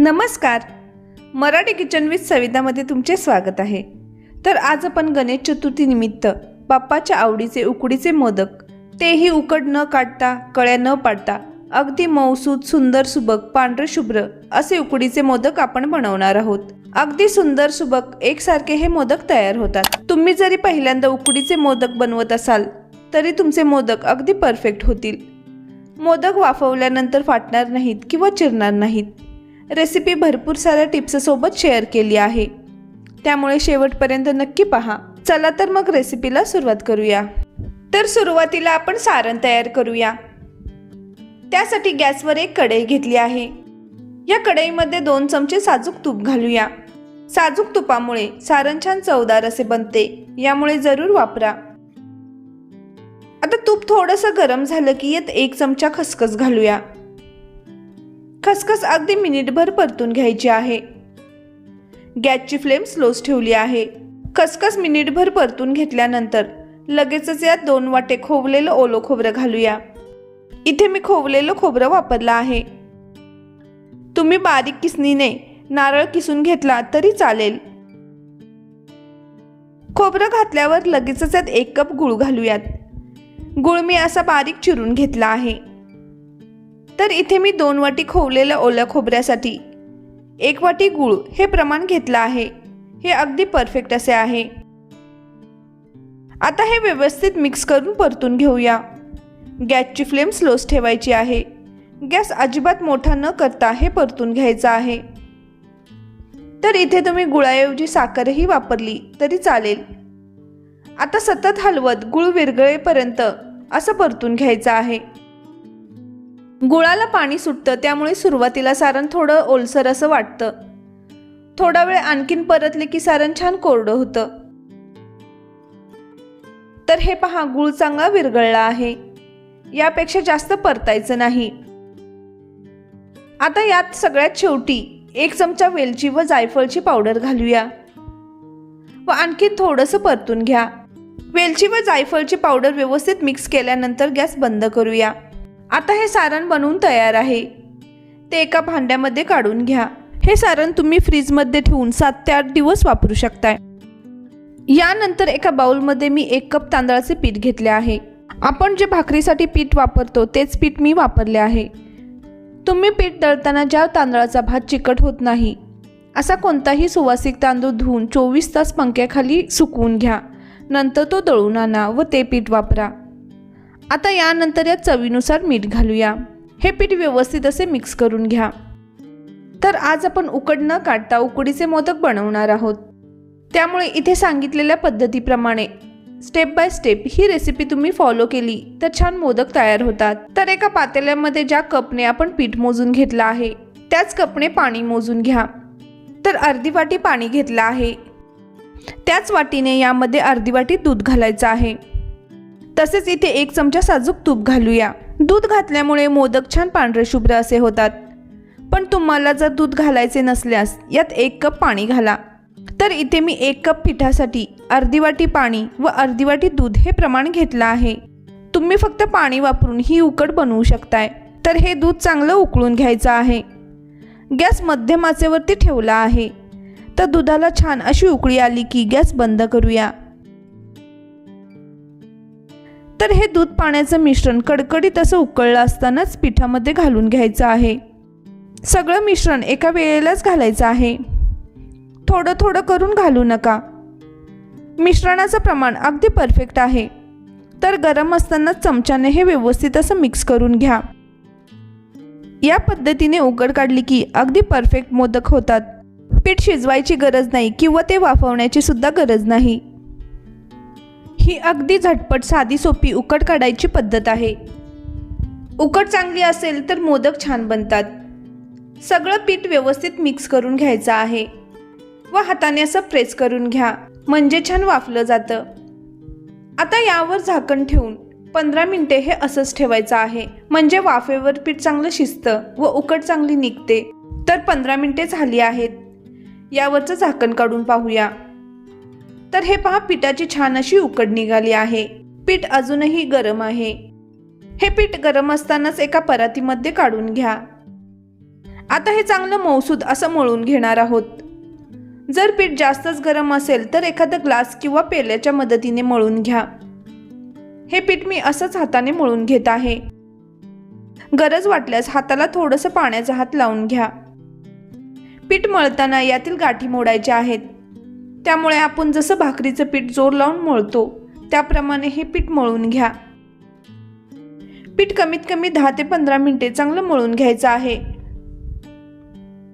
नमस्कार. Marathi kitchen with सवितामध्ये तुमचे स्वागत आहे. तर आज आपण गणेश चतुर्थीनिमित्त बाप्पाच्या आवडीचे उकडीचे मोदक तेही उकड न काढता कळ्या न पाडता अगदी मौसूद सुंदर सुबक पांढरे शुभ्र असे उकडीचे मोदक आपण बनवणार आहोत. अगदी सुंदर सुबक एकसारखे हे मोदक तयार होतात. तुम्ही जरी पहिल्यांदा उकडीचे मोदक बनवत असाल तरी तुमचे मोदक अगदी परफेक्ट होतील. मोदक वाफवल्यानंतर फाटणार नाहीत किंवा चिरणार नाहीत. रेसिपी भरपूर साऱ्या टिप्ससोबत शेअर केली आहे. त्यामुळे शेवटपर्यंत नक्की पहा. चला तर मग रेसिपीला सुरुवात करूया. तर सुरुवातीला आपण सारण तयार करूया. त्यासाठी गॅसवर एक कढई घेतली आहे. या कढईमध्ये दोन चमचे साजूक तूप घालूया. साजूक तुपामुळे सारण छान चवदार असे बनते. यामुळे जरूर वापरा. आता तूप थोडंसं गरम झालं की यात एक चमचा खसखस घालूया. खसखस अगदी मिनिटभर परतून घ्यायची आहे. गॅसची फ्लेम स्लोच ठेवली आहे. खसखस मिनिटभर परतून घेतल्यानंतर लगेचच यात दोन वाटे खोवलेलं ओलं खोबरं घालूया. इथे मी खोवलेलं खोबरं वापरलं आहे. तुम्ही बारीक किसनीने नारळ किसून घेतला तरी चालेल. खोबरं घातल्यावर लगेचच यात एक कप गुळ घालूयात. गुळ मी असा बारीक चिरून घेतला आहे. तर इथे मी दोन वाटी खोवलेल्या ओल्या खोबऱ्यासाठी एक वाटी गुळ हे प्रमाण घेतलं आहे. हे अगदी परफेक्ट असे आहे. आता हे व्यवस्थित मिक्स करून परतून घेऊया. गॅसची फ्लेम स्लोच ठेवायची आहे. गॅस अजिबात मोठा न करता हे परतून घ्यायचं आहे. तर इथे तुम्ही गुळाऐवजी साखरही वापरली तरी चालेल. आता सतत हलवत गुळ विरघळेपर्यंत असं परतून घ्यायचं आहे. गुळाला पाणी सुटतं त्यामुळे सुरुवातीला सारण थोडं ओलसर असं वाटतं. थोडा वेळ आणखीन परतले की सारण छान कोरडं होतं. तर हे पहा गुळ चांगला विरघळला आहे. यापेक्षा जास्त परतायचं नाही. आता यात सगळ्यात शेवटी एक चमचा वेलची व जायफळची पावडर घालूया. व आणखी थोडंसं परतून घ्या. वेलची व जायफळची पावडर व्यवस्थित मिक्स केल्यानंतर गॅस बंद करूया. आता हे सारण बनवून तयार आहे. ते एका भांड्यामध्ये काढून घ्या. हे सारण तुम्ही फ्रीजमध्ये ठेवून सात ते आठ दिवस वापरू शकताय. यानंतर एका बाउलमध्ये मी एक कप तांदळाचे पीठ घेतले आहे. आपण जे भाकरीसाठी पीठ वापरतो तेच पीठ मी वापरले आहे. तुम्ही पीठ दळताना ज्या तांदळाचा भात चिकट होत नाही असा कोणताही सुवासिक तांदूळ धुवून चोवीस तास पंख्याखाली सुकवून घ्या. नंतर तो दळून आणा व ते पीठ वापरा. आता यानंतर या चवीनुसार मीठ घालूया. हे पीठ व्यवस्थित असे मिक्स करून घ्या. तर आज आपण उकड न काढता उकडीचे मोदक बनवणार आहोत. त्यामुळे इथे सांगितलेल्या पद्धतीप्रमाणे स्टेप बाय स्टेप ही रेसिपी तुम्ही फॉलो केली तर छान मोदक तयार होतात. तर एका पातेल्यामध्ये ज्या कपने आपण पीठ मोजून घेतलं आहे त्याच कपने पाणी मोजून घ्या. तर अर्धी वाटी पाणी घेतलं आहे. त्याच वाटीने यामध्ये अर्धी वाटी दूध घालायचं आहे. तसेच इथे एक चमचा साजूक तूप घालूया. दूध घातल्यामुळे मोदक छान पांढरे शुभ्र असे होतात. पण तुम्हाला जर दूध घालायचे नसल्यास यात एक कप पाणी घाला. तर इथे मी एक कप पिठासाठी अर्धी वाटी पाणी व अर्धी वाटी दूध हे प्रमाण घेतलं आहे. तुम्ही फक्त पाणी वापरून ही उकड बनवू शकताय. तर हे दूध चांगलं उकळून घ्यायचं आहे. गॅस मध्यम आचेवरती ठेवला आहे. तर दुधाला छान अशी उकळी आली की गॅस बंद करूया. तर हे दूध पाण्याचं मिश्रण कडकडीत असं उकळलं असतानाच पिठामध्ये घालून घ्यायचं आहे. सगळं मिश्रण एका वेळेलाच घालायचं आहे. थोडं थोडं करून घालू नका. मिश्रणाचं प्रमाण अगदी परफेक्ट आहे. तर गरम असताना चमच्याने हे व्यवस्थित असं मिक्स करून घ्या. या पद्धतीने उकड काढली की अगदी परफेक्ट मोदक होतात. पीठ शिजवायची गरज नाही किंवा ते वाफवण्याची सुद्धा गरज नाही. ही अगदी झटपट साधी सोपी उकड काढायची पद्धत आहे. उकड चांगली असेल तर मोदक छान बनतात. सगळं पीठ व्यवस्थित मिक्स करून घ्यायचं आहे. व हाताने असं प्रेस करून घ्या म्हणजे छान वाफलं जातं. आता यावर झाकण ठेवून पंधरा मिनटे हे असंच ठेवायचं आहे. म्हणजे वाफेवर पीठ चांगलं शिजतं व उकड चांगली निघते. तर पंधरा मिनटे झाली आहेत. यावरचं झाकण काढून पाहूया. तर हे पहा पिठाची छान अशी उकड निघाली आहे. पीठ अजूनही गरम आहे. हे पीठ गरम असतानाच एका परातीमध्ये काढून घ्या. आता हे चांगलं मौसूद असं मळून घेणार आहोत. जर पीठ जास्तच गरम असेल तर एखादा ग्लास किंवा पेल्याच्या मदतीने मळून घ्या. हे पीठ मी असंच हाताने मळून घेत आहे. गरज वाटल्यास हाताला थोडंसं पाण्याचा हात लावून घ्या. पीठ मळताना यातील गाठी मोडायच्या आहेत. त्यामुळे आपण जसं भाकरीचं पीठ जोर लावून मळतो त्याप्रमाणे हे पीठ मळून घ्या. पीठ कमीत कमी दहा ते पंधरा मिनिटे चांगलं मळून घ्यायचं आहे.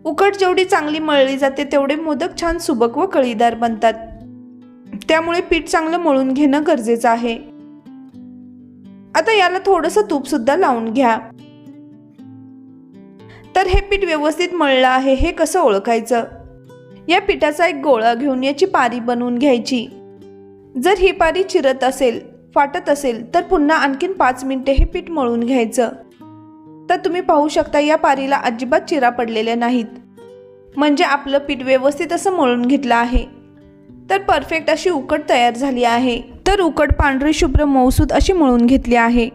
उकड जेवढी चांगली मळली जाते तेवढे मोदक छान सुबक व कळीदार बनतात. त्यामुळे पीठ चांगलं मळून घेणं गरजेचं आहे. आता याला थोडंसं तूप सुद्धा लावून घ्या. तर हे पीठ व्यवस्थित मळलं आहे हे कसं ओळखायचं? या पिठाचा एक गोळा घेऊन याची पारी बनवून घ्यायची. जर ही पारी चिरत असेल फाटत असेल तर पुन्हा आणखीन पाच मिनिटे हे पीठ मळून घ्यायचं. तर तुम्ही पाहू शकता या पारीला अजिबात चिरा पडलेल्या नाहीत. म्हणजे आपलं पीठ व्यवस्थित असं मळून घेतलं आहे. तर परफेक्ट अशी उकड तयार झाली आहे. तर उकड पांढरी शुभ्र मौसूद अशी मळून घेतली आहे.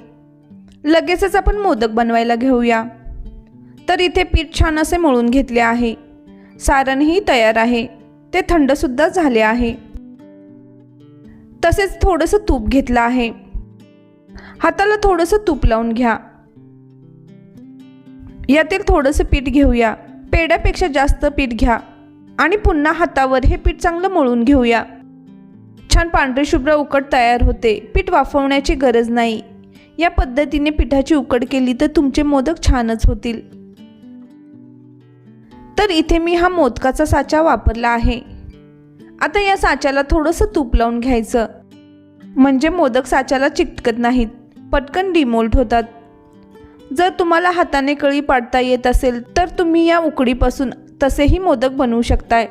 लगेचच आपण मोदक बनवायला घेऊया. तर इथे पीठ छान असे मळून घेतले आहे. सारणही तयार आहे. ते थंडसुद्धा झाले आहे. तसेच थोडंसं तूप घेतलं आहे. हाताला थोडंसं तूप लावून घ्या. यातील थोडंसं पीठ घेऊया. पेड्यापेक्षा जास्त पीठ घ्या. आणि पुन्हा हातावर हे पीठ चांगलं मळून घेऊया. छान पांढरे शुभ्र उकड तयार होते. पीठ वाफवण्याची गरज नाही. या पद्धतीने पिठाची उकड केली तर तुमचे मोदक छानच होतील. तर इथे मी हा मोदकाचा साचा वापरला आहे. आता या साच्याला थोडंसं तूप लावून घ्यायचं. म्हणजे मोदक साच्याला चिकटकत नाहीत पटकन डिमोल्ट होतात. जर तुम्हाला हाताने कळी पाडता येत असेल तर तुम्ही या उकडीपासून तसेही मोदक बनवू शकताय.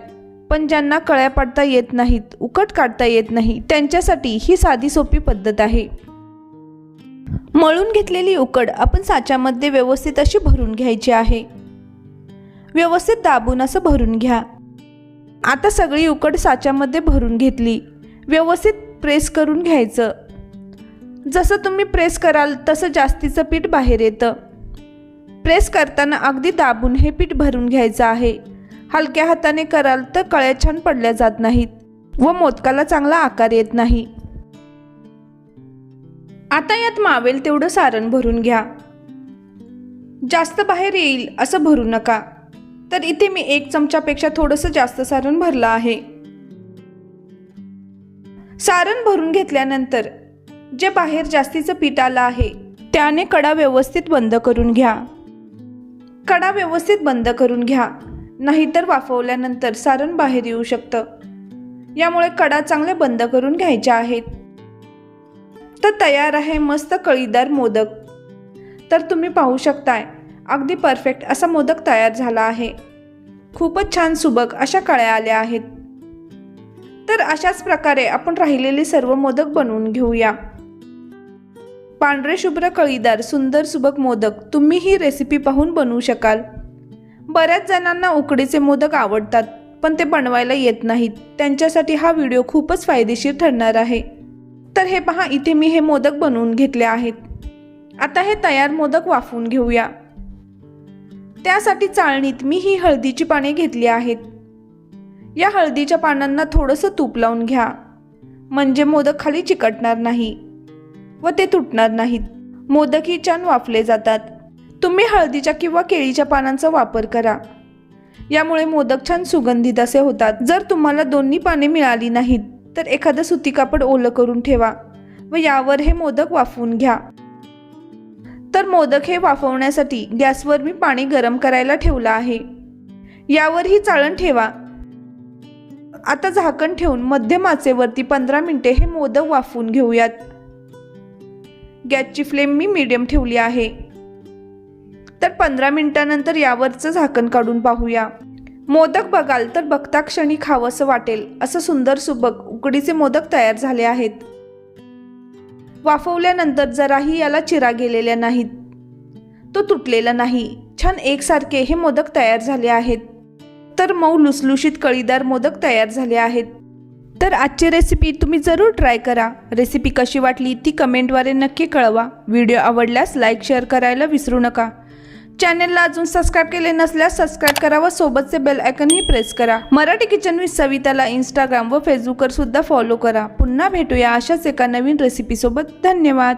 पण ज्यांना कळ्या पाडता येत नाहीत उकट काढता येत नाही त्यांच्यासाठी ही साधी सोपी पद्धत आहे. मळून घेतलेली उकड आपण साच्यामध्ये व्यवस्थित अशी भरून घ्यायची आहे. व्यवस्थित दाबून असं भरून घ्या. आता सगळी उकड साच्यामध्ये भरून घेतली. व्यवस्थित प्रेस करून घ्यायचं. जसं तुम्ही प्रेस कराल तसं जास्तीचं पीठ बाहेर येतं. प्रेस करताना अगदी दाबून हे पीठ भरून घ्यायचं आहे. हलक्या हाताने कराल तर कळ्या छान पडल्या जात नाहीत व मोदकाला चांगला आकार येत नाही. आता यात मावेल तेवढं सारण भरून घ्या. जास्त बाहेर येईल असं भरू नका. तर इथे मी एक चमच्यापेक्षा थोडंसं जास्त सारण भरलं आहे. सारण भरून घेतल्यानंतर जे बाहेर जास्तीचं पीठ आलं आहे त्याने कडा व्यवस्थित बंद करून घ्या. कडा व्यवस्थित बंद करून घ्या नाहीतर वाफवल्यानंतर सारण बाहेर येऊ शकतं. यामुळे कडा चांगले बंद करून घ्यायच्या आहेत. तर तयार आहे मस्त कळीदार मोदक. तर तुम्ही पाहू शकताय अगदी परफेक्ट असा मोदक तयार झाला आहे. खूपच छान सुबक अशा कळ्या आल्या आहेत. तर अशाच प्रकारे आपण राहिलेले सर्व मोदक बनवून घेऊया. पांढरे शुभ्र कळीदार सुंदर सुबक मोदक तुम्ही ही रेसिपी पाहून बनवू शकाल. बऱ्याच जणांना उकडीचे मोदक आवडतात पण ते बनवायला येत नाहीत. त्यांच्यासाठी हा व्हिडिओ खूपच फायदेशीर ठरणार आहे. तर हे पहा इथे मी हे मोदक बनवून घेतले आहेत. आता हे तयार मोदक वाफवून घेऊया. त्यासाठी चाळणीत मी ही हळदीची पाने घेतली आहेत. या हळदीच्या पानांना थोडंसं तूप लावून घ्या. म्हणजे मोदक खाली चिकटणार नाही व ते तुटणार नाहीत. मोदकही छान वाफले जातात. तुम्ही हळदीच्या किंवा केळीच्या पानांचा वापर करा. यामुळे मोदक छान सुगंधित असे होतात. जर तुम्हाला दोन्ही पाने मिळाली नाहीत तर एखादं सुती कापड ओलं करून ठेवा व यावर हे मोदक वाफवून घ्या. तर मोदक हे वाफवण्यासाठी गॅसवर मी पाणी गरम करायला ठेवलं आहे. यावर ही चाळण ठेवा. आता झाकण ठेवून मध्यम आचेवरती पंधरा मिनिटे हे मोदक वाफवून घेऊयात. गॅसची फ्लेम मी मीडियम ठेवली आहे. तर पंधरा मिनिटानंतर यावरचं झाकण काढून पाहूया. मोदक बघाल तर बघता क्षणी खावंसं वाटेल असं सुंदर सुबक उकडीचे मोदक तयार झाले आहेत. वाफवल्यानंतर जराही याला चिरा गेलेल्या नाहीत. तो तुटलेला नाही. छान एकसारखे हे मोदक तयार झाले आहेत. तर मऊ लुसलुशीत कळीदार मोदक तयार झाले आहेत. तर आजची रेसिपी तुम्ही जरूर ट्राय करा. रेसिपी कशी वाटली ती कमेंटद्वारे नक्की कळवा. व्हिडिओ आवडल्यास लाईक शेअर करायला विसरू नका. चॅनेलला अजून सबस्क्राईब केले नसल्यास सबस्क्राईब करा व सोबतचे बेल आयकनही प्रेस करा. मराठी किचन विथ सविताला इंस्टाग्राम व फेसबुकवर सुद्धा फॉलो करा. पुन्हा भेटूया अशाच एका नवीन रेसिपीसोबत धन्यवाद.